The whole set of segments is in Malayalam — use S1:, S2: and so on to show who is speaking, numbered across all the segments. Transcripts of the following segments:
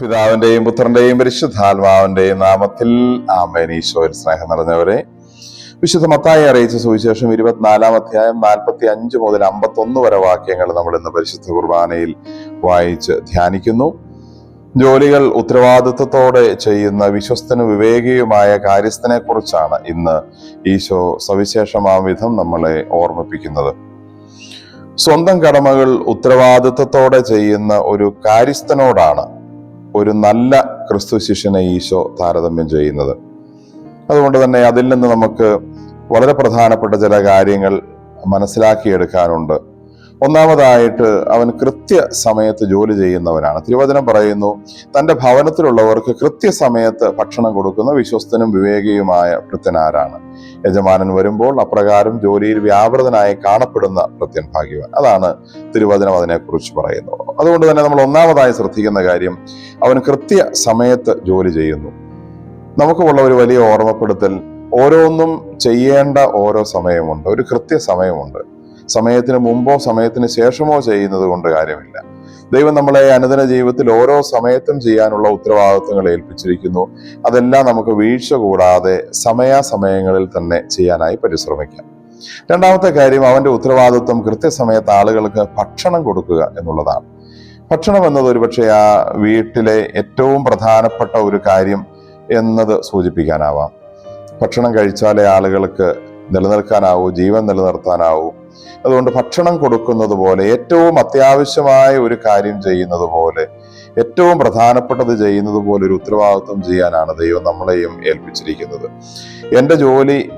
S1: പിതാവിന്റെയും പുത്രന്റെയും പരിശുദ്ധാത്മാവിന്റെയും നാമത്തിൽ ആമേൻ. സ്നേഹം നിറഞ്ഞവരെ വിശുദ്ധ മത്തായി അറിയിച്ച സുവിശേഷം ഇരുപത്തിനാലാം അധ്യായം നാൽപ്പത്തി അഞ്ച് മുതൽ അമ്പത്തൊന്ന് വരെ വാക്യങ്ങൾ നമ്മൾ ഇന്ന് പരിശുദ്ധ കുർബാനയിൽ വായിച്ച് ധ്യാനിക്കുന്നു. ജോലികൾ ഉത്തരവാദിത്വത്തോടെ ചെയ്യുന്ന വിശ്വസ്തനും വിവേകിയുമായ കാര്യസ്ഥനെ കുറിച്ചാണ് ഇന്ന് ഈശോ സവിശേഷമാം വിധം നമ്മളെ ഓർമ്മിപ്പിക്കുന്നത്. സ്വന്തം കടമകൾ ഉത്തരവാദിത്വത്തോടെ ചെയ്യുന്ന ഒരു കാര്യസ്ഥനോടാണ് ഒരു നല്ല ക്രിസ്തു ശിഷ്യനെ ഈശോ താരതമ്യം ചെയ്യുന്നത്. അതുകൊണ്ട് തന്നെ അതിൽ നിന്ന് നമുക്ക് വളരെ പ്രധാനപ്പെട്ട ചില കാര്യങ്ങൾ മനസ്സിലാക്കിയെടുക്കാനുണ്ട്. ഒന്നാമതായിട്ട് അവൻ കൃത്യ സമയത്ത് ജോലി ചെയ്യുന്നവനാണ്. തിരുവചനം പറയുന്നു തന്റെ ഭവനത്തിലുള്ളവർക്ക് കൃത്യസമയത്ത് ഭക്ഷണം കൊടുക്കുന്ന വിശ്വസ്തനും വിവേകിയുമായ ഭൃത്യനാരാണ്. യജമാനൻ വരുമ്പോൾ അപ്രകാരം ജോലിയിൽ വ്യാപൃതനായി കാണപ്പെടുന്ന ഭൃത്യൻ ഭാഗ്യവാൻ. അതാണ് തിരുവചനം അതിനെക്കുറിച്ച് പറയുന്നത് അതുകൊണ്ട് തന്നെ നമ്മൾ ഒന്നാമതായി ശ്രദ്ധിക്കുന്ന കാര്യം അവൻ കൃത്യ സമയത്ത് ജോലി ചെയ്യുന്നു. നമുക്കുള്ള ഒരു വലിയ ഓർമ്മപ്പെടുത്തൽ ഓരോന്നും ചെയ്യേണ്ട ഓരോ സമയമുണ്ട് ഒരു കൃത്യ സമയമുണ്ട് സമയത്തിന് മുമ്പോ സമയത്തിന് ശേഷമോ ചെയ്യുന്നത് കൊണ്ട് കാര്യമില്ല. ദൈവം നമ്മളെ അനുദിന ജീവിതത്തിൽ ഓരോ സമയത്തും ചെയ്യാനുള്ള ഉത്തരവാദിത്വങ്ങൾ ഏൽപ്പിച്ചിരിക്കുന്നു. അതെല്ലാം നമുക്ക് വീഴ്ച കൂടാതെ സമയാസമയങ്ങളിൽ തന്നെ ചെയ്യാനായി പരിശ്രമിക്കാം. രണ്ടാമത്തെ കാര്യം അവന്റെ ഉത്തരവാദിത്വം കൃത്യസമയത്ത് ആളുകൾക്ക് ഭക്ഷണം കൊടുക്കുക എന്നുള്ളതാണ്. ഭക്ഷണം എന്നത് ഒരുപക്ഷെ ആ വീട്ടിലെ ഏറ്റവും പ്രധാനപ്പെട്ട ഒരു കാര്യം എന്നത് സൂചിപ്പിക്കാനാവാം. ഭക്ഷണം കഴിച്ചാലേ ആളുകൾക്ക് നിലനിൽക്കാനാവൂ ജീവൻ നിലനിർത്താനാവൂ. അതുകൊണ്ട് ഭക്ഷണം കൊടുക്കുന്നത് പോലെ ഏറ്റവും അത്യാവശ്യമായ ഒരു കാര്യം ചെയ്യുന്നത് പോലെ ഏറ്റവും പ്രധാനപ്പെട്ടത് ചെയ്യുന്നത് പോലെ ഒരു ഉത്തരവാദിത്വം ചെയ്യാനാണ് ദൈവം നമ്മളെയും ഏൽപ്പിച്ചിരിക്കുന്നത്. എന്റെ ജോലി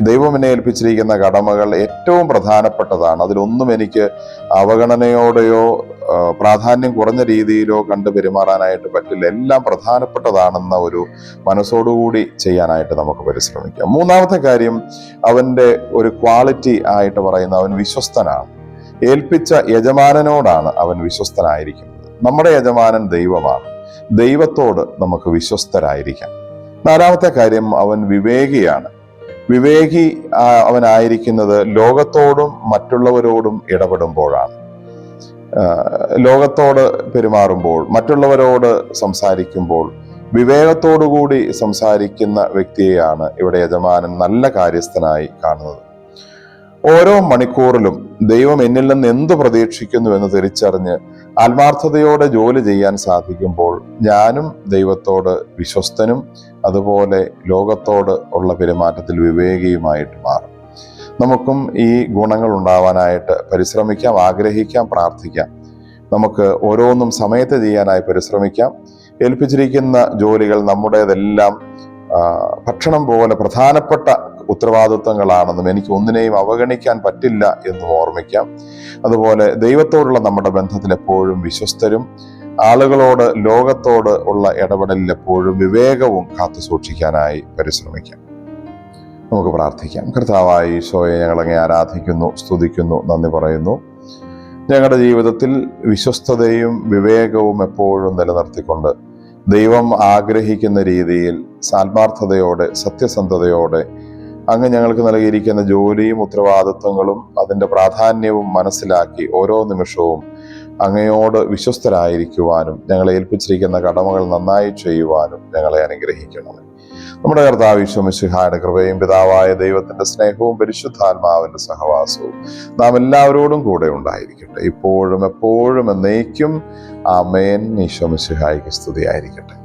S1: ദൈവം എന്നെ ഏൽപ്പിച്ചിരിക്കുന്ന കടമകൾ ഏറ്റവും പ്രധാനപ്പെട്ടതാണ്. അതിലൊന്നും എനിക്ക് അവഗണനയോടെയോ പ്രാധാന്യം കുറഞ്ഞ രീതിയിലോ കണ്ട് പെരുമാറാനായിട്ട് പറ്റില്ല. എല്ലാം പ്രധാനപ്പെട്ടതാണെന്ന ഒരു മനസ്സോടുകൂടി ചെയ്യാനായിട്ട് നമുക്ക് പരിശ്രമിക്കാം. മൂന്നാമത്തെ കാര്യം അവന്റെ ഒരു ക്വാളിറ്റി ആയിട്ട് പറയുന്ന അവൻ വിശ്വസ്തനാണ്. ഏൽപ്പിച്ച യജമാനനോടാണ് അവൻ വിശ്വസ്തനായിരിക്കുന്നത്. നമ്മുടെ യജമാനൻ ദൈവമാണ്. ദൈവത്തോട് നമുക്ക് വിശ്വസ്തരായിരിക്കാം. നാലാമത്തെ കാര്യം അവൻ വിവേകിയാണ്. വിവേകി അവനായിരിക്കുന്നത് ലോകത്തോടും മറ്റുള്ളവരോടും ഇടപെടുമ്പോഴാണ്. ലോകത്തോട് പെരുമാറുമ്പോൾ മറ്റുള്ളവരോട് സംസാരിക്കുമ്പോൾ വിവേകത്തോടുകൂടി സംസാരിക്കുന്ന വ്യക്തിയെയാണ് ഇവിടെ യജമാനൻ നല്ല കാര്യസ്ഥനായി കാണുന്നത്. ഓരോ മണിക്കൂറിലും ദൈവം എന്നിൽ നിന്ന് എന്ത് പ്രതീക്ഷിക്കുന്നു എന്ന് തിരിച്ചറിഞ്ഞ് ആത്മാർത്ഥതയോടെ ജോലി ചെയ്യാൻ സാധിക്കുമ്പോൾ ഞാനും ദൈവത്തോട് വിശ്വസ്തനും അതുപോലെ ലോകത്തോട് ഉള്ള പെരുമാറ്റത്തിൽ വിവേകിയുമായിട്ട് മാറും. നമുക്കും ഈ ഗുണങ്ങൾ ഉണ്ടാവാനായിട്ട് പരിശ്രമിക്കാം ആഗ്രഹിക്കാം പ്രാർത്ഥിക്കാം. നമുക്ക് ഓരോന്നും സമയത്ത് ചെയ്യാനായി പരിശ്രമിക്കാം. ഏൽപ്പിച്ചിരിക്കുന്ന ജോലികൾ നമ്മുടേതെല്ലാം ഭക്ഷണം പോലെ പ്രധാനപ്പെട്ട ഉത്തരവാദിത്വങ്ങളാണെന്നും എനിക്ക് ഒന്നിനെയും അവഗണിക്കാൻ പറ്റില്ല എന്നും ഓർമ്മിക്കാം. അതുപോലെ ദൈവത്തോടുള്ള നമ്മുടെ ബന്ധത്തിൽ എപ്പോഴും വിശ്വസ്തരും ആളുകളോട് ലോകത്തോട് ഉള്ള ഇടപെടലിൽ എപ്പോഴും വിവേകവും കാത്തു സൂക്ഷിക്കാനായി പരിശ്രമിക്കാം. നമുക്ക് പ്രാർത്ഥിക്കാം. കർത്താവായ ഈശോയെ ഞങ്ങളങ്ങെ ആരാധിക്കുന്നു സ്തുതിക്കുന്നു നന്ദി പറയുന്നു. ഞങ്ങളുടെ ജീവിതത്തിൽ വിശ്വസ്തതയും വിവേകവും എപ്പോഴും നിലനിർത്തിക്കൊണ്ട് ദൈവം ആഗ്രഹിക്കുന്ന രീതിയിൽ സാത്മാർത്ഥതയോടെ സത്യസന്ധതയോടെ അങ്ങ് ഞങ്ങൾക്ക് നൽകിയിരിക്കുന്ന ജോലിയും ഉത്തരവാദിത്വങ്ങളും അതിന്റെ പ്രാധാന്യവും മനസ്സിലാക്കി ഓരോ നിമിഷവും അങ്ങയോട് വിശ്വസ്തരായിരിക്കുവാനും ഞങ്ങളെ ഏൽപ്പിച്ചിരിക്കുന്ന കടമകൾ നന്നായി ചെയ്യുവാനും ഞങ്ങളെ അനുഗ്രഹിക്കണമേ. നമ്മുടെ കർത്താവ് വിശ്വമിശിഹായുടെ കൃപയും പിതാവായ ദൈവത്തിന്റെ സ്നേഹവും പരിശുദ്ധാത്മാവിന്റെ സഹവാസവും നാം എല്ലാവരോടും കൂടെ ഉണ്ടായിരിക്കട്ടെ. ഇപ്പോഴും എപ്പോഴും എന്നേക്കും. ആ ആമേൻ ഈശോമിശിഹായിക്ക് സ്തുതിയായിരിക്കട്ടെ.